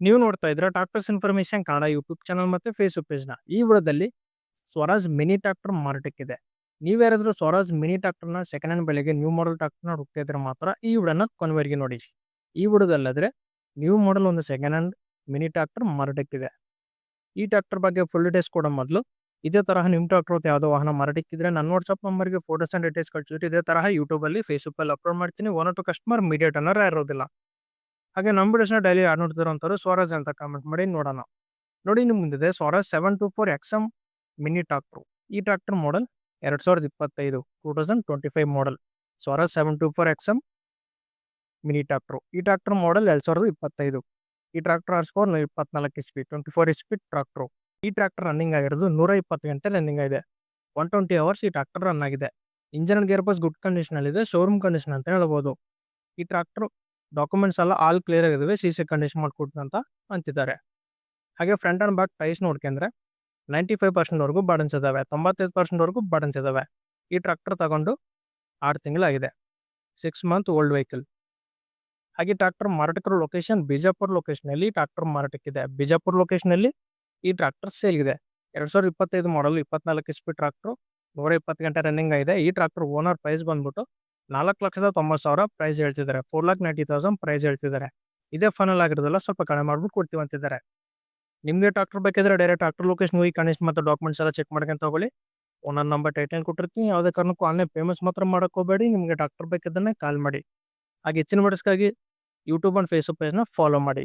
ನೀವು ನೋಡ್ತಾ ಇದ್ರೆ tractors information Kannada YouTube channel ಮತ್ತೆ ಫೇಸ್ಬುಕ್ ಪೇಜ್ನ ಈ ವಿಡದಲ್ಲಿ ಸ್ವರಾಜ್ ಮಿನಿ ಟ್ರಾಕ್ಟರ್ ಮಾರಾಟಕ್ಕಿದೆ ನೀವ್ಯಾರಾದ್ರೂ ಸ್ವರಾಜ್ ಮಿನಿ ಟ್ರಾಕ್ಟರ್ನ ಸೆಕೆಂಡ್ ಹ್ಯಾಂಡ್ ಬೆಲೆಗೆ ನ್ಯೂ ಮಾಡಲ್ ಟ್ರಾಕ್ಟರ್ನ ಹುಡುಕ್ತಾ ಇದ್ರೆ ಮಾತ್ರ ಈ ವಿಡನ್ನ ಕೊನೆವರೆಗೆ ನೋಡಿ. ಈ ವಿಡದಲ್ಲಾದರೆ ನ್ಯೂ ಮಾಡಲ್ ಒಂದು ಸೆಕೆಂಡ್ ಹ್ಯಾಂಡ್ ಮಿನಿ ಟ್ರಾಕ್ಟರ್ ಮಾರಾಟಕ್ಕಿದೆ ಈ ಟ್ರಾಕ್ಟರ್ ಬಗ್ಗೆ ಫುಲ್ ಡೀಟೇಲ್ಸ್ ಕೊಡೋ ಮೊದಲು ಇದೇ ತರಹ ನಿಮ್ಮ ಟ್ರಾಕ್ಟರ್ ಯಾವುದೋ ವಾಹನ ಮಾರಾಟಕ್ಕಿದ್ರೆ ನನ್ನ ವಾಟ್ಸಪ್ ನಂಬರ್ಗೆ ಫೋಟೋಸ್ ಅಂಡ್ ಡೀಟೇಲ್ಸ್ ಕಳಿಸಿದ್ರೆ ಇದೇ ತರಹ ಯೂಟ್ಯೂಬಲ್ಲಿ ಫೇಸ್ಬುಕ್ಕಲ್ಲಿ ಅಪ್ಲೋಡ್ ಮಾಡ್ತೀನಿ. ಒನ್ ಟು ಕಸ್ಟಮರ್ ಮೀಡಿಯೇಟ್ ಅನ್ನೋರು ಇರೋದಿಲ್ಲ. ಹಾಗೆ ನಮ್ಮ ವಿಡಿಯೋಸ್ನ ಡೈಲಿ ಯಾರು ನೋಡ್ತಿರೋಂಥವ್ರು ಸ್ವರಾಜ್ ಅಂತ ಕಾಮೆಂಟ್ ಮಾಡಿ ನೋಡೋಣ. ನೋಡಿ ನಿಮ್ಮ ಮುಂದಿದೆ, Swaraj seven two four XM mini tractor ಈ ಟ್ರಾಕ್ಟರ್ ಮಾಡೆಲ್ ಎರಡು ಸಾವಿರದ ಇಪ್ಪತ್ತೈದು two thousand twenty five model Swaraj seven two four XM mini tractor ಈ ಟ್ರಾಕ್ಟರ್ ಮಾಡೆಲ್ ಎರಡು ಸಾವಿರದ ಇಪ್ಪತ್ತೈದು. ಈ ಟ್ರಾಕ್ಟರ್ ಆರ್ಸ್ ಫೋರ್ ಇಪ್ಪತ್ನಾಲ್ಕು H P twenty four H P tractor ಈ ಟ್ರಾಕ್ಟರ್ ರನ್ನಿಂಗ್ ಆಗಿರೋದು ನೂರ ಇಪ್ಪತ್ತು ಗಂಟೆ ರನ್ನಿಂಗ್ ಆಗಿದೆ. ಒನ್ ಟ್ವೆಂಟಿ ಅವರ್ಸ್ ಈ ಟ್ರಾಕ್ಟರ್ ರನ್ ಆಗಿದೆ. Engine gear box good condition ಇದೆ ಶೋರೂಮ್ ಕಂಡೀಷನ್ ಅಂತ ಹೇಳ್ಬೋದು. ಈ ಟ್ರಾಕ್ಟರ್ ಡಾಕ್ಯುಮೆಂಟ್ಸ್ ಎಲ್ಲ ಆಲ್ ಕ್ಲಿಯರ್ ಆಗಿದ್ದಾವೆ ಸಿ ಸಿ ಕಂಡೀಷನ್ ಅಂತ ಅಂತಿದ್ದಾರೆ. ಹಾಗೆ ಫ್ರಂಟ್ ಆ್ಯಂಡ್ ಬ್ಯಾಕ್ ಪ್ರೈಸ್ ನೋಡ್ಕೊಂಡ್ರೆ ನೈಂಟಿ ಫೈವ್ ಪರ್ಸೆಂಟ್ವರೆಗೂ ಬಾಡನ್ಸ್ ಇದ್ದಾವೆ ತೊಂಬತ್ತೈದು ಪರ್ಸೆಂಟ್ವರೆಗೂ ಬಾಡನ್ಸ್ ಇದ್ದಾವೆ ಈ ಟ್ರ್ಯಾಕ್ಟರ್ ತಗೊಂಡು ಆರು ತಿಂಗಳಾಗಿದೆ ಸಿಕ್ಸ್ ಮಂತ್ ಓಲ್ಡ್ ವೆಹಿಕಲ್ ಹಾಗೆ ಟ್ರ್ಯಾಕ್ಟರ್ ಮಾರಾಟಕರ ಲೊಕೇಶನ್ ಬಿಜಾಪುರ ಲೊಕೇಶನಲ್ಲಿ ಟ್ರ್ಯಾಕ್ಟರ್ ಮಾರಾಟಕ್ಕಿದೆ. ಬಿಜಾಪುರ ಲೊಕೇಶನಲ್ಲಿ ಈ ಟ್ರ್ಯಾಕ್ಟರ್ ಸೇಲ್ ಇದೆ ಎರಡು ಸಾವಿರದ ಇಪ್ಪತ್ತೈದು ಮಾಡಲು ಇಪ್ಪತ್ನಾಲ್ಕು ಇಸ್ಪಿ ಪಿ ಟ್ರಾಕ್ಟರ್ ನೂರ ಇಪ್ಪತ್ತು ಗಂಟೆ ರನ್ನಿಂಗ್ ಆಗಿದೆ. ಈ ಟ್ರ್ಯಾಕ್ಟರ್ ಓನರ್ ಪ್ರೈಸ್ ಬಂದ್ಬಿಟ್ಟು ನಾಲ್ಕು ಲಕ್ಷದ ತೊಂಬತ್ತು ಸಾವಿರ ಪ್ರೈಸ್ ಹೇಳ್ತಿದ್ದಾರೆ. Four lakh ninety thousand price ಹೇಳ್ತಿದ್ದಾರೆ. ಇದೇ ಫೈನಲ್ ಆಗಿರೋದಲ್ಲ ಸ್ವಲ್ಪ ಕಡಿಮೆ ಮಾಡ್ಬಿಟ್ಟು ಕೊಡ್ತೀವಿ ಅಂತಿದ್ದಾರೆ. ನಿಮಗೆ ಡಾಕ್ಟರ್ ಬೇಕಿದ್ರೆ ಡೈರೆಕ್ಟ್ ಡಾಕ್ಟರ್ ಲೊಕೇಶನ್ ಹೋಗಿ ಕನಿಷ್ಠ ಮತ್ತು ಡಾಕ್ಯುಮೆಂಟ್ಸ್ ಎಲ್ಲ ಚೆಕ್ ಮಾಡ್ಕೊಂಡು ತಗೊಳ್ಳಿ. ಒಂದೊಂದು ನಂಬರ್ ಟೈಟೈನ್ ಕೊಟ್ಟಿರ್ತೀನಿ. ಯಾವುದೇ ಕಾರಣಕ್ಕೂ ಆನ್ಲೈನ್ ಪೇಮೆಂಟ್ಸ್ ಮಾತ್ರ ಮಾಡೋಕ್ಕೋಬೇಡಿ ನಿಮಗೆ ಡಾಕ್ಟರ್ ಬೇಕಿದ್ದನ್ನೇ ಕಾಲ್ ಮಾಡಿ. ಹಾಗೆ ಹೆಚ್ಚಿನ ವಿಡಿಯೋಸ್ಗಾಗಿ ಯೂಟ್ಯೂಬ್ ಆ್ಯಂಡ್ ಫೇಸ್ಬುಕ್ ಪೇಜ್ನ ಫಾಲೋ ಮಾಡಿ.